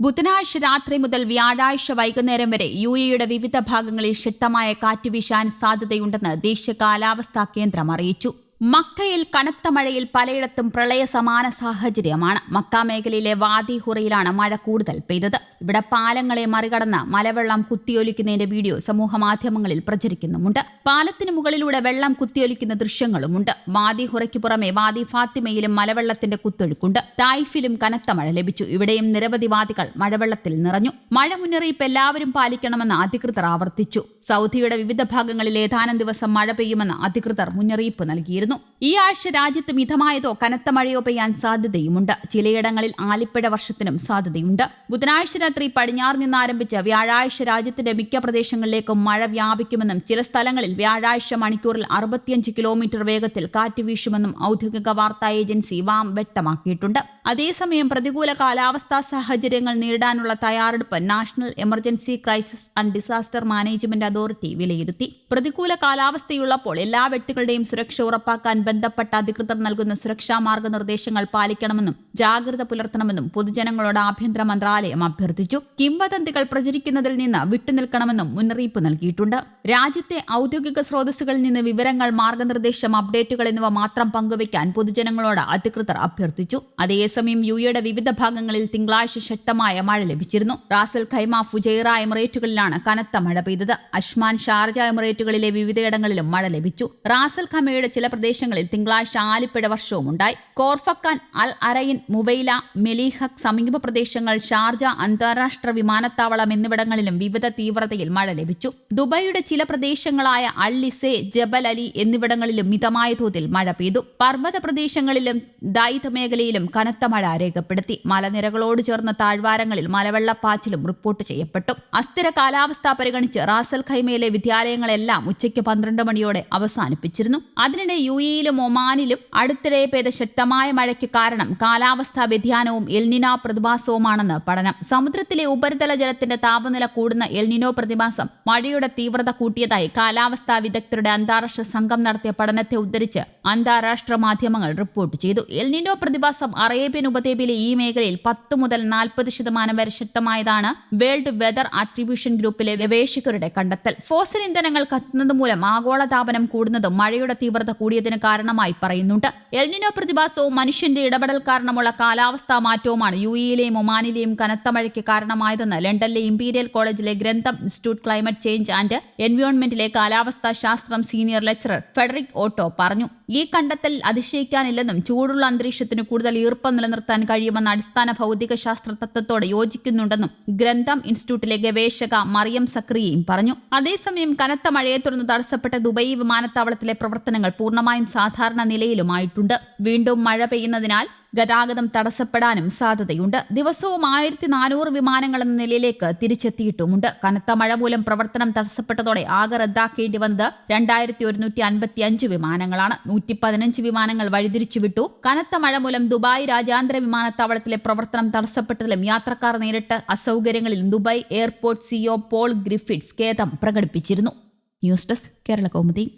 ബുധനാഴ്ച രാത്രി മുതൽ വ്യാഴാഴ്ച വൈകുന്നേരം വരെ യു എയുടെ വിവിധ ഭാഗങ്ങളിൽ ശക്തമായ കാറ്റ് വീശാൻ സാധ്യതയുണ്ടെന്ന് ദേശീയ കാലാവസ്ഥാ കേന്ദ്രം അറിയിച്ചു. മക്കയിൽ കനത്ത മഴയിൽ പലയിടത്തും പ്രളയ സമാന സാഹചര്യമാണ്. മക്ക മേഖലയിലെ വാദി ഹുറയിലാണ് മഴ കൂടുതൽ പെയ്തത്. ഇവിടെ പാലങ്ങളെ മറികടന്ന് മലവെള്ളം കുത്തിയൊലിക്കുന്നതിന്റെ വീഡിയോ സമൂഹ മാധ്യമങ്ങളിൽ പ്രചരിക്കുന്നുമുണ്ട്. പാലത്തിന് മുകളിലൂടെ വെള്ളം കുത്തിയൊലിക്കുന്ന ദൃശ്യങ്ങളുമുണ്ട്. വാദി ഹുറയ്ക്ക് പുറമെ വാദി ഫാത്തിമയിലും മലവെള്ളത്തിന്റെ കുത്തൊഴുക്കുണ്ട്. തായിഫിലും കനത്ത മഴ ലഭിച്ചു. ഇവിടെയും നിരവധി വാദികൾ മഴവെള്ളത്തിൽ നിറഞ്ഞു. മഴ മുന്നറിയിപ്പ് എല്ലാവരും പാലിക്കണമെന്ന് അധികൃതർ ആവർത്തിച്ചു. സൗദിയുടെ വിവിധ ഭാഗങ്ങളിൽ ഏതാനും ദിവസം മഴ പെയ്യുമെന്ന് അധികൃതർ മുന്നറിയിപ്പ് നൽകിയിരുന്നു. non, ഈ ആഴ്ച രാജ്യത്ത് മിതമായതോ കനത്ത മഴയോ പെയ്യാൻ സാധ്യതയുമുണ്ട്. ചിലയിടങ്ങളിൽ ആലിപ്പഴ വർഷത്തിനും സാധ്യതയുണ്ട്. ബുധനാഴ്ച രാത്രി പടിഞ്ഞാറ് നിന്നാരംഭിച്ച് വ്യാഴാഴ്ച രാജ്യത്തിന്റെ മിക്ക പ്രദേശങ്ങളിലേക്കും മഴ വ്യാപിക്കുമെന്നും ചില സ്ഥലങ്ങളിൽ വ്യാഴാഴ്ച മണിക്കൂറിൽ അറുപത്തിയഞ്ച് കിലോമീറ്റർ വേഗത്തിൽ കാറ്റ് വീശുമെന്നും ഔദ്യോഗിക വാർത്താ ഏജൻസി വാം വ്യക്തമാക്കിയിട്ടുണ്ട്. അതേസമയം പ്രതികൂല കാലാവസ്ഥാ സാഹചര്യങ്ങൾ നേരിടാനുള്ള തയ്യാറെടുപ്പ് national emergency crisis and disaster management authority വിലയിരുത്തി. പ്രതികൂല കാലാവസ്ഥയുള്ളപ്പോൾ എല്ലാ വ്യക്തികളുടെയും സുരക്ഷ ഉറപ്പാക്കാൻ ബന്ധപ്പെട്ട അധികൃതർ നൽകുന്ന സുരക്ഷാ മാർഗനിർദ്ദേശങ്ങൾ പാലിക്കണമെന്നും ജാഗ്രത പുലർത്തണമെന്നും പൊതുജനങ്ങളോട് ആഭ്യന്തര മന്ത്രാലയം അഭ്യർത്ഥിച്ചു. കിംവദന്തികൾ പ്രചരിക്കുന്നതിൽ നിന്ന് വിട്ടുനിൽക്കണമെന്നും മുന്നറിയിപ്പ് നൽകിയിട്ടുണ്ട്. രാജ്യത്തെ ഔദ്യോഗിക സ്രോതസ്സുകളിൽ നിന്ന് വിവരങ്ങൾ മാർഗനിർദ്ദേശം അപ്ഡേറ്റുകൾ എന്നിവ മാത്രം പങ്കുവയ്ക്കാൻ പൊതുജനങ്ങളോട് അധികൃതർ അഭ്യർത്ഥിച്ചു. അതേസമയം യു എയുടെ വിവിധ ഭാഗങ്ങളിൽ തിങ്കളാഴ്ച ശക്തമായ മഴ ലഭിച്ചിരുന്നു. റാസൽ ഖൈമ ഫുജൈറ എമിറേറ്റുകളിലാണ് കനത്ത മഴ പെയ്തത്. അഷ്മാൻ ഷാർജ എമിറേറ്റുകളിലെ വിവിധയിടങ്ങളിലും മഴ ലഭിച്ചു. റാസൽ ഖമയുടെ ചില പ്രദേശങ്ങളിൽ തിങ്കളാഴ്ച ആലിപ്പഴ വർഷവും ഉണ്ടായി. കോർഫക്കാൻ അൽ അറയിൻ മുബൈല മെലിഹക് സമീപ പ്രദേശങ്ങൾ ഷാർജ അന്താരാഷ്ട്ര വിമാനത്താവളം എന്നിവിടങ്ങളിലും വിവിധ തീവ്രതയിൽ മഴ ലഭിച്ചു. ദുബൈയുടെ ചില പ്രദേശങ്ങളായ അള്ളിസെ ജബൽ അലി എന്നിവിടങ്ങളിലും മിതമായ തോതിൽ മഴ പെയ്തു. പർവത പ്രദേശങ്ങളിലും ദായിത മേഖലയിലും കനത്ത മഴ രേഖപ്പെടുത്തി. മലനിരകളോട് ചേർന്ന താഴ്വാരങ്ങളിൽ മലവെള്ളപ്പാച്ചിലും റിപ്പോർട്ട് ചെയ്യപ്പെട്ടു. അസ്ഥിര കാലാവസ്ഥ പരിഗണിച്ച് റാസൽ ഖൈമയിലെ വിദ്യാലയങ്ങളെല്ലാം ഉച്ചയ്ക്ക് പന്ത്രണ്ട് മണിയോടെ അവസാനിപ്പിച്ചിരുന്നു. അതിനിടെ യു എയിലും ഒമാനിലും അടുത്തിടെ പെയ്ത ശക്തമായ മഴയ്ക്ക് കാരണം കാലാവസ്ഥാ വ്യതിയാനവും എൽനിന പ്രതിഭാസവുമാണെന്ന് പഠനം. സമുദ്രത്തിലെ ഉപരിതല ജലത്തിന്റെ താപനില കൂടുന്ന എൽനിനോ പ്രതിഭാസം മഴയുടെ തീവ്രത കൂട്ടിയതായി കാലാവസ്ഥാ വിദഗ്ധരുടെ അന്താരാഷ്ട്ര സംഘം നടത്തിയ പഠനത്തെ ഉദ്ധരിച്ച് അന്താരാഷ്ട്ര മാധ്യമങ്ങൾ റിപ്പോർട്ട് ചെയ്തു. എൽനിനോ പ്രതിഭാസം അറേബ്യൻ ഉപദ്വീപിലെ ഈ മേഖലയിൽ പത്ത് മുതൽ നാൽപ്പത് ശതമാനം വരെ ശക്തമായതാണ് വേൾഡ് വെതർ ആട്രിബ്യൂഷൻ ഗ്രൂപ്പിലെ ഗവേഷകരുടെ കണ്ടെത്തൽ. ഫോസിൽ ഇന്ധനങ്ങൾ കത്തുന്നത് മൂലം ആഗോളതാപനം കൂടുന്നതും മഴയുടെ തീവ്രത കൂടിയതിന് കാരണമായി പറയുന്നുണ്ട്. എൽനിനോ പ്രതിഭാസവും മനുഷ്യന്റെ ഇടപെടൽ കാരണമുള്ള കാലാവസ്ഥാ മാറ്റവുമാണ് യു ഇയിലെയും ഒമാനിലെയും കനത്ത മഴയ്ക്ക് കാരണമായതെന്ന് ലണ്ടനിലെ ഇംപീരിയൽ കോളേജിലെ Grantham institute climate change and എൻവയോൺമെന്റിലെ കാലാവസ്ഥാ ശാസ്ത്രം സീനിയർ ലെക്ചറർ ഫെഡറിക് ഓട്ടോ പറഞ്ഞു ഈ കണ്ടെത്തൽ അതിശയിക്കാനില്ലെന്നും ചൂടുള്ള അന്തരീക്ഷത്തിന് കൂടുതൽ ഈർപ്പം നിലനിർത്താൻ കഴിയുമെന്ന അടിസ്ഥാന ഭൗതിക ശാസ്ത്ര തത്വത്തോട് യോജിക്കുന്നുണ്ടെന്നും ഗ്രന്ഥം ഇൻസ്റ്റിറ്റ്യൂട്ടിലെ ഗവേഷക മറിയം സക്രിയയും പറഞ്ഞു. അതേസമയം കനത്ത മഴയെ തുടർന്ന് തടസ്സപ്പെട്ട ദുബൈ വിമാനത്താവളത്തിലെ പ്രവർത്തനങ്ങൾ പൂർണമായും സാധാരണ നിലയിലുമായിട്ടുണ്ട്. വീണ്ടും മഴ പെയ്യുന്നതിനാൽ ഗതാഗതം തടസ്സപ്പെടാനും സാധ്യതയുണ്ട്. ദിവസവും ആയിരത്തി നാനൂറ് വിമാനങ്ങൾ എന്ന നിലയിലേക്ക് തിരിച്ചെത്തിയിട്ടുമുണ്ട്. കനത്ത മഴ മൂലം പ്രവർത്തനം തടസ്സപ്പെട്ടതോടെ ആകെ റദ്ദാക്കേണ്ടി വന്നത് രണ്ടായിരത്തി ഒരുന്നൂറ്റി അൻപത്തി അഞ്ച് വിമാനങ്ങളാണ്. നൂറ്റി പതിനഞ്ച് വിമാനങ്ങൾ വഴിതിരിച്ചുവിട്ടു. കനത്ത മഴ മൂലം ദുബായ് രാജ്യാന്തര വിമാനത്താവളത്തിലെ പ്രവർത്തനം തടസ്സപ്പെട്ടതിലും യാത്രക്കാർ നേരിട്ട അസൗകര്യങ്ങളിൽ Dubai airport CEO Paul Griffiths ഖേദം പ്രകടിപ്പിച്ചിരുന്നു. News desk Kerala Kaumudi.